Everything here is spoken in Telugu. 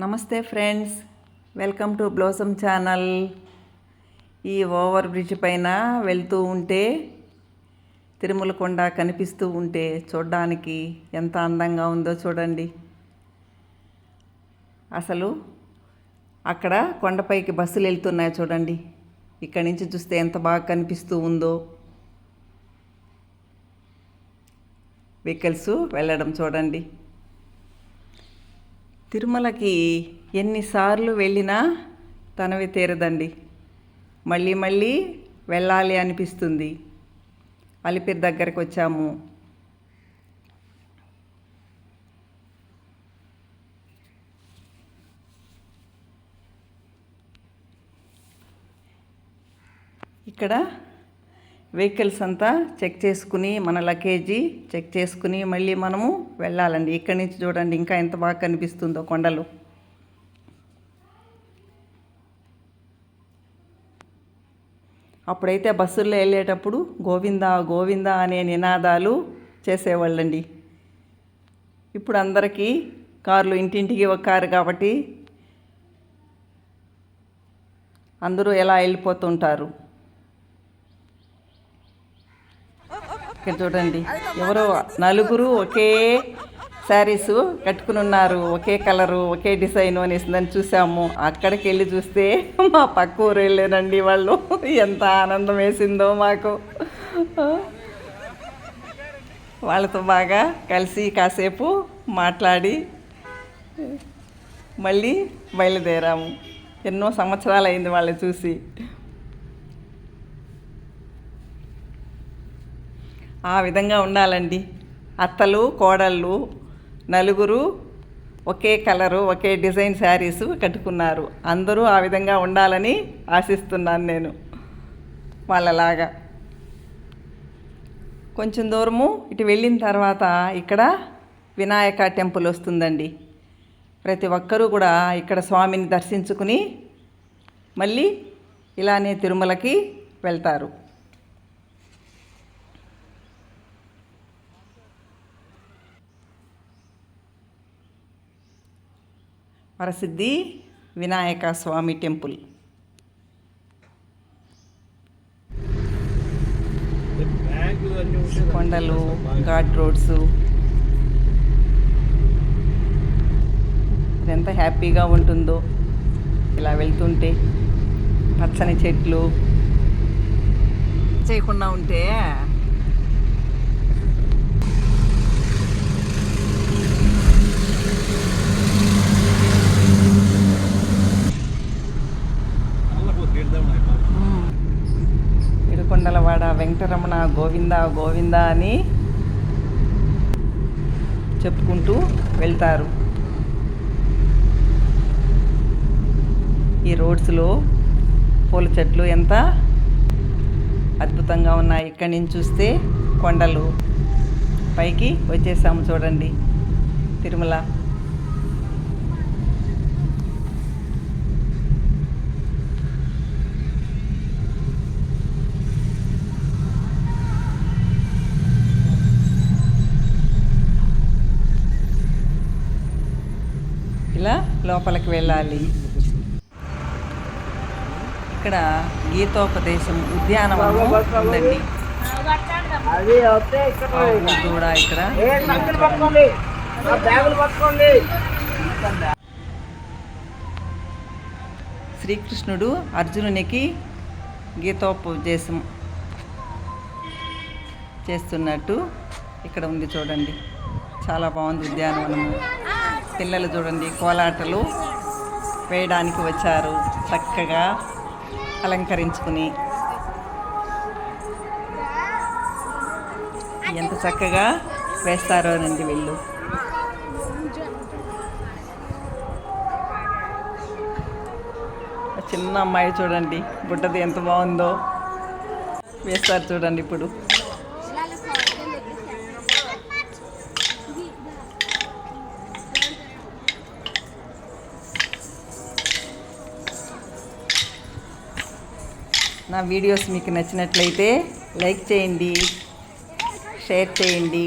నమస్తే friends welcome to Blossom channel. ఈ ఓవర్ బ్రిడ్జ్ పైన వెళ్తూ ఉంటే తిరుమల కొండ కనిపిస్తూ ఉంటే చూడడానికి ఎంత అందంగా ఉందో చూడండి. అసలు అక్కడ కొండపైకి బస్సులు వెళ్తున్నాయి చూడండి. ఇక్కడి నుంచి చూస్తే ఎంత బాగా కనిపిస్తూ ఉందో. వెహికల్స్ వెళ్ళడం చూడండి. తిరుమలకి ఎన్నిసార్లు వెళ్ళినా తనవి తీరదండి. మళ్ళీ మళ్ళీ వెళ్ళాలి అనిపిస్తుంది. అలిపిరి దగ్గరికి వచ్చాము. ఇక్కడ వెహికల్స్ అంతా చెక్ చేసుకుని మన లగేజీ చెక్ చేసుకుని మళ్ళీ మనము వెళ్ళాలండి. ఇక్కడి నుంచి చూడండి ఇంకా ఎంత బాగా కనిపిస్తుందో కొండలు. అప్పుడైతే బస్సుల్లో వెళ్ళేటప్పుడు గోవిందా గోవిందా అనే నినాదాలు చేసేవాళ్ళండి. ఇప్పుడు అందరికీ కార్లు ఇంటింటికి ఒక కారు కాబట్టి అందరూ ఎలా వెళ్ళిపోతుంటారు? ఇక్కడ చూడండి. ఎవరో నలుగురు ఒకే శారీస్ కట్టుకుని ఉన్నారు. ఒకే కలరు ఒకే డిజైన్ అనేసిందని చూసాము. అక్కడికి వెళ్ళి చూస్తే మా పక్క ఊరు వెళ్ళానండి వాళ్ళు. ఎంత ఆనందం వేసిందో మాకు. వాళ్ళతో బాగా కలిసి కాసేపు మాట్లాడి మళ్ళీ బయలుదేరాము. ఎన్నో సంవత్సరాలు అయింది వాళ్ళని చూసి. ఆ విధంగా ఉండాలండి. అత్తలు కోడళ్ళు నలుగురు ఒకే కలరు ఒకే డిజైన్ శారీస్ కట్టుకున్నారు. అందరూ ఆ విధంగా ఉండాలని ఆశిస్తున్నాను నేను వాళ్ళలాగా. కొంచెం దూరము ఇటు వెళ్ళిన తర్వాత ఇక్కడ వినాయక టెంపుల్ వస్తుందండి. ప్రతి ఒక్కరూ కూడా ఇక్కడ స్వామిని దర్శించుకుని మళ్ళీ ఇలానే తిరుమలకి వెళ్తారు. ప్రసిద్ధి వినాయక స్వామి టెంపుల్. కొండలు ఘాట్ రోడ్స్. ఎంత హ్యాపీగా ఉంటుందో. ఇలా వెళ్తుంటే పచ్చని చెట్లు. చేయకుండా ఉంటే ఇడుకొండలవాడ వెంకటరమణ గోవింద గోవింద అని చెప్పుకుంటూ వెళ్తారు. ఈ రోడ్స్లో పూల చెట్లు ఎంత అద్భుతంగా ఉన్నాయి. ఇక్కడి నుంచి చూస్తే కొండలు. పైకి వచ్చేసాము చూడండి. తిరుమల ఇలా లోపలికి వెళ్ళాలి. ఇక్కడ గీతోపదేశం ఉద్యానవనం ఉందండి. కూడా ఇక్కడ. శ్రీకృష్ణుడు అర్జునునికి గీతోపదేశం చేస్తున్నట్టు ఇక్కడ ఉంది చూడండి. చాలా బాగుంది ఉద్యానవనము. పిల్లలు చూడండి కోలాటలు వేయడానికి వచ్చారు. చక్కగా అలంకరించుకుని ఎంత చక్కగా వేస్తారోనండి వీళ్ళు. చిన్న అమ్మాయి చూడండి బుట్టది ఎంత బాగుందో. వేస్తారు చూడండి ఇప్పుడు. నా వీడియోస్ మీకు నచ్చినట్లయితే లైక్ చేయండి షేర్ చేయండి.